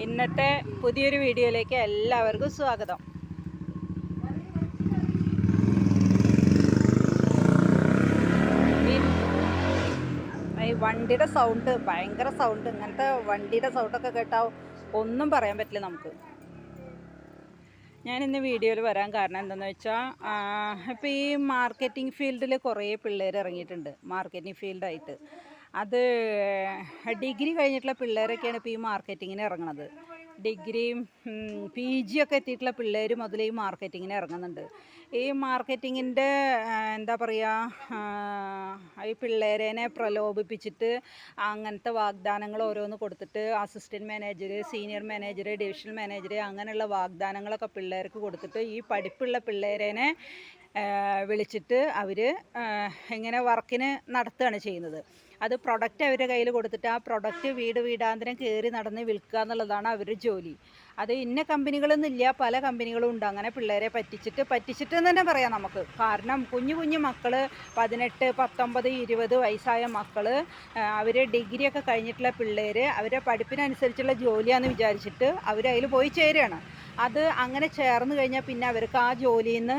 ഇന്നത്തെ പുതിയൊരു വീഡിയോയിലേക്ക് എല്ലാവർക്കും സ്വാഗതം. ഈ- വണ്ടിയുടെ സൗണ്ട് ഭയങ്കര സൗണ്ട് ഇങ്ങനത്തെ വണ്ടിയുടെ സൗണ്ടൊക്കെ കേട്ടാൽ ഒന്നും പറയാൻ പറ്റില്ല നമുക്ക്. ഞാൻ ഇന്ന് വീഡിയോയിൽ വരാൻ കാരണം എന്താണെന്ന് വെച്ചാൽ ഇപ്പോൾ ഈ മാർക്കറ്റിംഗ് ഫീൽഡിൽ കുറേ പിള്ളേർ ഇറങ്ങിയിട്ടുണ്ട് മാർക്കറ്റിംഗ് ഫീൽഡായിട്ട് അത് ഡിഗ്രി കഴിഞ്ഞിട്ടുള്ള പിള്ളേരൊക്കെയാണ് ഇപ്പോൾ ഈ മാർക്കറ്റിങ്ങിന് ഇറങ്ങുന്നത് ഡിഗ്രിയും പി ഒക്കെ എത്തിയിട്ടുള്ള പിള്ളേർ മുതൽ ഈ മാർക്കറ്റിങ്ങിന് ഇറങ്ങുന്നുണ്ട്. ഈ മാർക്കറ്റിങ്ങിന്റെ എന്താ പറയുക ഈ പിള്ളേരേനെ പ്രലോഭിപ്പിച്ചിട്ട് അങ്ങനത്തെ വാഗ്ദാനങ്ങൾ ഓരോന്ന് കൊടുത്തിട്ട് assistant manager senior manager divisional manager അങ്ങനെയുള്ള വാഗ്ദാനങ്ങളൊക്കെ പിള്ളേർക്ക് കൊടുത്തിട്ട് ഈ പഠിപ്പുള്ള പിള്ളേരേനെ വിളിച്ചിട്ട് അവർ ഇങ്ങനെ വർക്കിന് നടത്തുകയാണ് ചെയ്യുന്നത്. അത് പ്രൊഡക്റ്റ് അവരുടെ കയ്യിൽ കൊടുത്തിട്ട് ആ പ്രൊഡക്റ്റ് വീട് വീടാന്തരം കയറി നടന്ന് വിൽക്കുക എന്നുള്ളതാണ് അവരുടെ ജോലി. അത് ഇന്ന കമ്പനികളൊന്നുമില്ല പല കമ്പനികളും ഉണ്ട്. അങ്ങനെ പിള്ളേരെ പറ്റിച്ചിട്ട് പറ്റിച്ചിട്ട് എന്ന് തന്നെ പറയാം നമുക്ക്. കാരണം കുഞ്ഞു കുഞ്ഞു മക്കൾ പതിനെട്ട് പത്തൊമ്പത് ഇരുപത് വയസ്സായ മക്കൾ അവർ ഡിഗ്രിയൊക്കെ കഴിഞ്ഞിട്ടുള്ള പിള്ളേർ അവരെ പഠിപ്പിനനുസരിച്ചുള്ള ജോലിയാണെന്ന് വിചാരിച്ചിട്ട് അവരതിൽ പോയി ചേരുകയാണ് അത് അങ്ങനെ ചേർന്ന് കഴിഞ്ഞാൽ പിന്നെ അവർക്ക് ആ ജോലിയിൽ നിന്ന്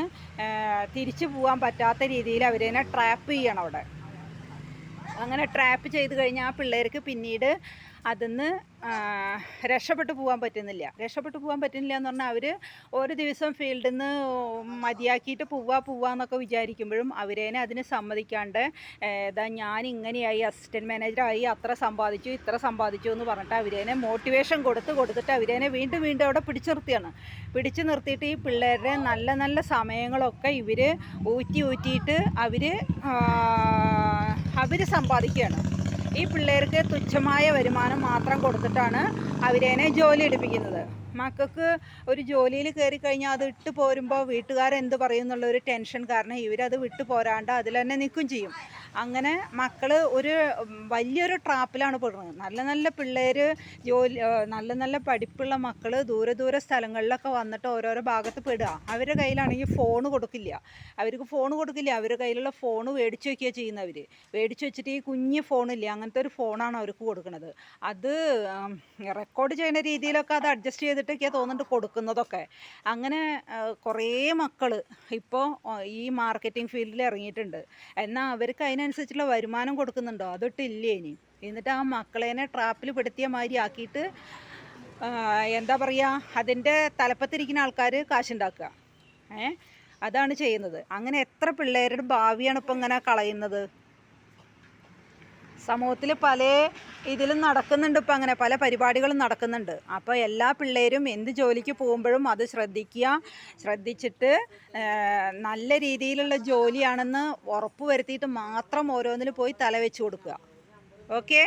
തിരിച്ചു പോകാൻ പറ്റാത്ത രീതിയിൽ അവരെ ട്രാപ്പ് ചെയ്യണം അവിടെ. അങ്ങനെ ട്രാപ്പ് ചെയ്ത് കഴിഞ്ഞാൽ ആ പിള്ളേർക്ക് പിന്നീട് അതിന്ന് രക്ഷപ്പെട്ടു പോകാൻ പറ്റുന്നില്ല. രക്ഷപ്പെട്ടു പോകാൻ പറ്റുന്നില്ല എന്ന് പറഞ്ഞാൽ അവർ ഒരു ദിവസം ഫീൽഡിൽ നിന്ന് മതിയാക്കിയിട്ട് പോവാ പോവാന്നൊക്കെ വിചാരിക്കുമ്പോഴും അവരേനെ അതിന് സമ്മതിക്കാണ്ട് ഏതാ ഞാൻ ഇങ്ങനെയായി അസിസ്റ്റന്റ് മാനേജറായി അത്ര സമ്പാദിച്ചു ഇത്ര സമ്പാദിച്ചു എന്ന് പറഞ്ഞിട്ട് അവരേനെ മോട്ടിവേഷൻ കൊടുത്ത് കൊടുത്തിട്ട് അവരേനെ വീണ്ടും വീണ്ടും അവിടെ പിടിച്ചു നിർത്തിയാണ്. പിടിച്ചു നിർത്തിയിട്ട് ഈ പിള്ളേരുടെ നല്ല നല്ല സമയങ്ങളൊക്കെ ഇവർ ഊറ്റി ഊറ്റിയിട്ട് അവർ അവർ സമ്പാദിക്കുകയാണ്. ഈ പിള്ളേർക്ക് തുച്ഛമായ വരുമാനം മാത്രം കൊടുത്തിട്ടാണ് അവരേനെ ജോലി എടുപ്പിക്കുന്നത്. മക്കൾക്ക് ഒരു ജോലിയിൽ കയറി കഴിഞ്ഞാൽ അത് ഇട്ട് പോരുമ്പോൾ വീട്ടുകാരെന്ത് പറയും എന്നുള്ള ഒരു ടെൻഷൻ കാരണം ഇവരത് വിട്ടു പോരാണ്ട് അതിൽ തന്നെ നിൽക്കും ചെയ്യും. അങ്ങനെ മക്കൾ ഒരു വലിയൊരു ട്രാപ്പിലാണ് പെടുന്നത്. നല്ല നല്ല പിള്ളേർ ജോലി നല്ല നല്ല പഠിപ്പുള്ള മക്കൾ ദൂരെ ദൂരെ സ്ഥലങ്ങളിലൊക്കെ വന്നിട്ട് ഓരോരോ ഭാഗത്ത് പെടുക. അവരുടെ കയ്യിലാണെങ്കിൽ ഫോൺ കൊടുക്കില്ല. അവർക്ക് ഫോൺ കൊടുക്കില്ല. അവരുടെ കയ്യിലുള്ള ഫോൺ മേടിച്ച് വയ്ക്കുക ചെയ്യുന്നവർ. മേടിച്ച് വെച്ചിട്ട് ഈ കുഞ്ഞ് ഫോണില്ല. അങ്ങനത്തെ ഒരു ഫോണാണ് അവർക്ക് കൊടുക്കുന്നത്. അത് റെക്കോർഡ് ചെയ്യുന്ന രീതിയിലൊക്കെ അത് അഡ്ജസ്റ്റ് ചെയ്തിട്ടൊക്കെയാണ് തോന്നുന്നുണ്ട് കൊടുക്കുന്നതൊക്കെ. അങ്ങനെ കുറേ മക്കൾ ഇപ്പോൾ ഈ മാർക്കറ്റിംഗ് ഫീൽഡിൽ ഇറങ്ങിയിട്ടുണ്ട് എന്നാൽ അവർക്ക് അതിനനുസരിച്ചുള്ള വരുമാനം കൊടുക്കുന്നുണ്ടോ? അതൊട്ടില്ലേ ഇനി. എന്നിട്ട് ആ മക്കളേനെ ട്രാപ്പിൽ പെടുത്തിയ മാതിരി ആക്കിയിട്ട് എന്താ പറയുക അതിന്റെ തലപ്പത്തിരിക്കുന്ന ആൾക്കാർ കാശുണ്ടാക്കുക. ഏ? അതാണ് ചെയ്യുന്നത്. അങ്ങനെ എത്ര പിള്ളേരുടെ ഭാവിയാണ് ഇപ്പം ഇങ്ങനെ കളയുന്നത്? സമൂഹത്തിൽ പല ഇതിലും നടക്കുന്നുണ്ട് ഇപ്പം അങ്ങനെ. പല പരിപാടികളും നടക്കുന്നുണ്ട്. അപ്പോൾ എല്ലാ പിള്ളേരും എന്ത് ജോലിക്ക് പോകുമ്പോഴും അത് ശ്രദ്ധിക്കുക. ശ്രദ്ധിച്ചിട്ട് നല്ല രീതിയിലുള്ള ജോലിയാണെന്ന് ഉറപ്പ് വരുത്തിയിട്ട് മാത്രം ഓരോന്നിൽ പോയി തല വെച്ച് കൊടുക്കുക. ഓക്കെ?